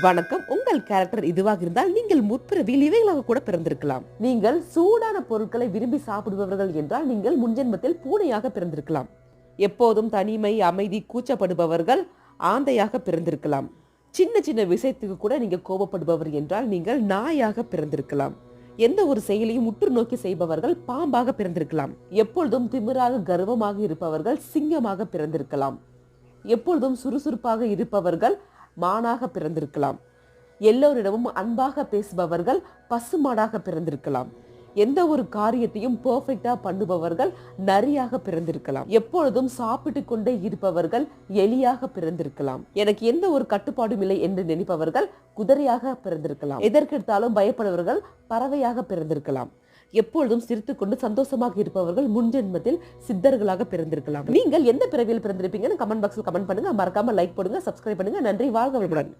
வணக்கம். உங்கள் கேரக்டர் இதுவாக இருந்தால் நீங்கள் முற்பிறவியில் இவைகளாக கூட பிறந்திருக்கலாம். நீங்கள் சூடான பொருட்களை விரும்பி சாப்பிடுபவர்கள் என்றால் நீங்கள் முன்ஜென்மத்தில் பூனையாக பிறந்திருக்கலாம். எப்போதும் தனிமை அமைதி கூச்சப்படுபவர்கள் ஆந்தையாக பிறந்திருக்கலாம். சின்ன சின்ன விஷயத்துக்கு கூட நீங்க கோபப்படுபவர் என்றால் நீங்கள் நாயாக பிறந்திருக்கலாம். எந்த ஒரு செயலையும் உற்று நோக்கி செய்பவர்கள் பாம்பாக பிறந்திருக்கலாம். எப்பொழுதும் திமிராக கர்வமாக இருப்பவர்கள் சிங்கமாக பிறந்திருக்கலாம். எப்பொழுதும் சுறுசுறுப்பாக இருப்பவர்கள் மானாக பிறந்திருக்கலாம். எல்லோரிடமும் அன்பாக பேசுபவர்கள் பசுமாடாக பிறந்திருக்கலாம். எந்த ஒரு காரியத்தையும் பர்ஃபெக்டா பண்ணுபவர்கள் நரியாக பிறந்திருக்கலாம். எப்பொழுதும் சாப்பிட்டு கொண்டே இருப்பவர்கள் எலியாக பிறந்திருக்கலாம். எனக்கு எந்த ஒரு கட்டுப்பாடும் இல்லை என்று நினைப்பவர்கள் குதிரையாக பிறந்திருக்கலாம். எதற்கெடுத்தாலும் பயப்படுபவர்கள் பறவையாக பிறந்திருக்கலாம். எப்பொழுதும் சிரித்துக்கொண்டு சந்தோஷமாக இருப்பவர்கள் முன்ஜென்மத்தில் சித்தர்களாக பிறந்திருக்கலாம். நீங்கள் எந்த பிறவியில் பிறந்திருப்பீங்கன்னு கமெண்ட் பாக்ஸில் கமெண்ட் பண்ணுங்க. மறக்காம லைக் பண்ணுங்க சப்ஸ்கிரைப் பண்ணுங்க. நன்றி வாழ்க வளமுடன்.